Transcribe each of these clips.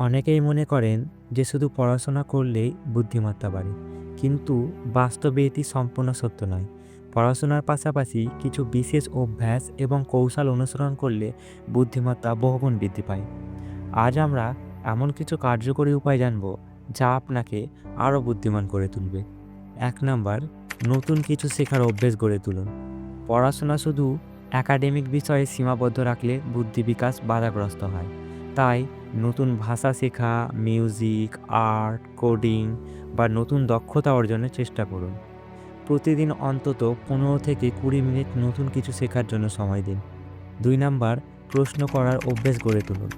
অনেকেই মনে করেন যে শুধু পড়াশোনা করলেই বুদ্ধিমত্তা বাড়ে, কিন্তু বাস্তবে এটি সম্পূর্ণ সত্য নয়। পড়াশোনার পাশাপাশি কিছু বিশেষ অভ্যাস এবং কৌশল অনুসরণ করলে বুদ্ধিমত্তা বহুগুণ বৃদ্ধি পায়। আজ আমরা এমন কিছু কার্যকরী উপায় জানব যা আপনাকে আরও বুদ্ধিমান করে তুলবে। এক নম্বর, নতুন কিছু শেখার অভ্যেস গড়ে তুলুন। পড়াশোনা শুধু একাডেমিক বিষয়ে সীমাবদ্ধ রাখলে বুদ্ধি বিকাশ বাধাগ্রস্ত হয়। তাই নতুন ভাষা শেখা মিউজিক আর্ট কোডিং বা নতুন দক্ষতা অর্জনের চেষ্টা করুন। প্রতিদিন অন্তত পনেরো থেকে কুড়ি মিনিট নতুন কিছু শেখার জন্য সময় দিন। দুই নাম্বার, প্রশ্ন করার অভ্যেস গড়ে তুলুন।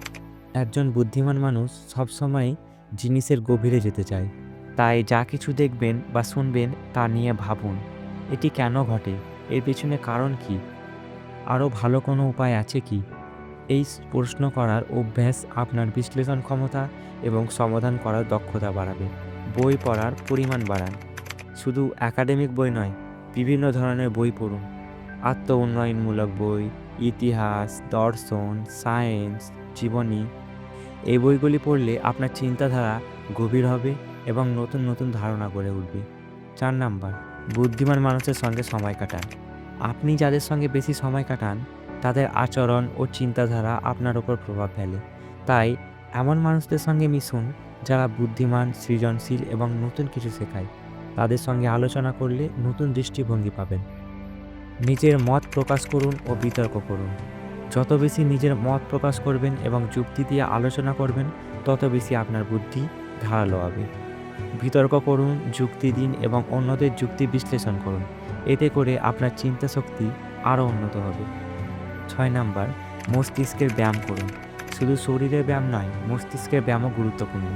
একজন বুদ্ধিমান মানুষ সবসময় জিনিসের গভীরে যেতে চায়। তাই যা কিছু দেখবেন বা শুনবেন তা নিয়ে ভাবুন, এটি কেন ঘটে, এর পেছনে কারণ কি? আরও ভালো কোনো উপায় আছে কি? এই প্রশ্ন করার অভ্যাস আপনার বিশ্লেষণ ক্ষমতা এবং সমাধান করার দক্ষতা বাড়াবে। বই পড়ার পরিমাণ বাড়ান। শুধু একাডেমিক বই নয়, বিভিন্ন ধরনের বই পড়ুন। আত্ম উন্নয়নমূলক বই, ইতিহাস, দর্শন, সায়েন্স, জীবনী, এই বইগুলি পড়লে আপনার চিন্তাধারা গভীর হবে এবং নতুন নতুন ধারণা গড়ে উঠবে। চার নাম্বার, বুদ্ধিমান মানুষের সঙ্গে সময় কাটান। আপনি যাদের সঙ্গে বেশি সময় কাটান তাদের আচরণ ও চিন্তাধারা আপনার ওপর প্রভাব ফেলে। তাই, এমন মানুষদের সঙ্গে মিশুন যারা বুদ্ধিমান, সৃজনশীল এবং নতুন কিছু শেখায়। তাদের সঙ্গে আলোচনা করলে নতুন দৃষ্টিভঙ্গি পাবেন। নিজের মত প্রকাশ করুন ও বিতর্ক করুন। যত বেশি নিজের মত প্রকাশ করবেন এবং যুক্তি দিয়ে আলোচনা করবেন, তত বেশি আপনার বুদ্ধি ধারালো হবে। বিতর্ক করুন, যুক্তি দিন এবং অন্যদের যুক্তি বিশ্লেষণ করুন। এতে করে আপনার চিন্তা শক্তি আরও উন্নত হবে। ছয় নাম্বার, মস্তিষ্কের ব্যায়াম করুন। শুধু শরীরের ব্যায়াম নয়, মস্তিষ্কের ব্যায়ামও গুরুত্বপূর্ণ।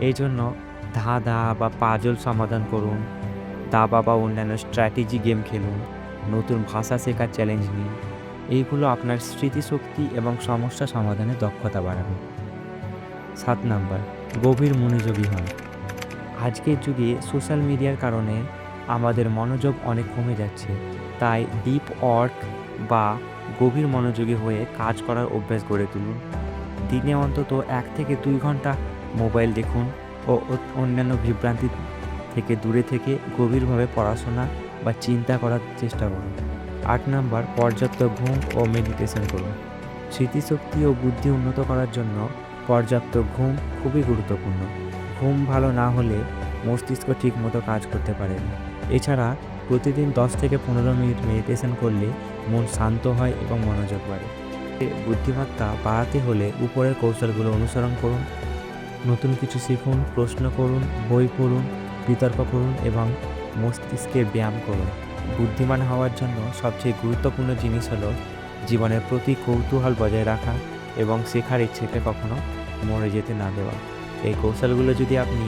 এই জন্য ধাঁধা বা পাজল সমাধান করুন, দাবা বা অন্যান্য স্ট্র্যাটেজি গেম খেলুন, নতুন ভাষা শেখার চ্যালেঞ্জ নিন। এইগুলো আপনার স্মৃতিশক্তি এবং সমস্যা সমাধানে দক্ষতা বাড়াবে। সাত নাম্বার, গভীর মনোযোগী হন। আজকের যুগে সোশ্যাল মিডিয়ার কারণে আমাদের মনোযোগ অনেক কমে যাচ্ছে। তাই ডিপ ওয়ার্ক বা গভীর মনোযোগী হয়ে কাজ করার অভ্যাস গড়ে তুলুন। দিনে অন্তত এক থেকে দুই ঘণ্টা মোবাইল দেখুন ও অন্যান্য বিভ্রান্তি থেকে দূরে থেকে গভীরভাবে পড়াশোনা বা চিন্তা করার চেষ্টা করুন। আট নাম্বার, পর্যাপ্ত ঘুম ও মেডিটেশন করুন। স্মৃতিশক্তি ও বুদ্ধি উন্নত করার জন্য পর্যাপ্ত ঘুম খুবই গুরুত্বপূর্ণ। ঘুম ভালো না হলে মস্তিষ্ক ঠিকমতো কাজ করতে পারে না। এছাড়া প্রতিদিন দশ থেকে পনেরো মিনিট মেডিটেশন করলে মন শান্ত হয় এবং মনোযোগ বাড়ে। বুদ্ধিমত্তা বাড়াতে হলে উপরের কৌশলগুলো অনুসরণ করুন, নতুন কিছু শিখুন, প্রশ্ন করুন, বই পড়ুন, বিতর্ক করুন এবং মস্তিষ্কে ব্যায়াম করুন। বুদ্ধিমান হওয়ার জন্য সবচেয়ে গুরুত্বপূর্ণ জিনিস হলো জীবনের প্রতি কৌতূহল বজায় রাখা এবং শেখার ইচ্ছেকে কখনো মরে যেতে না দেওয়া। এই কৌশলগুলো যদি আপনি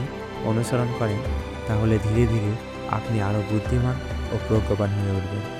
অনুসরণ করেন, তাহলে ধীরে ধীরে আপনি আরও বুদ্ধিমান ও প্রজ্ঞবান হয়ে উঠবেন।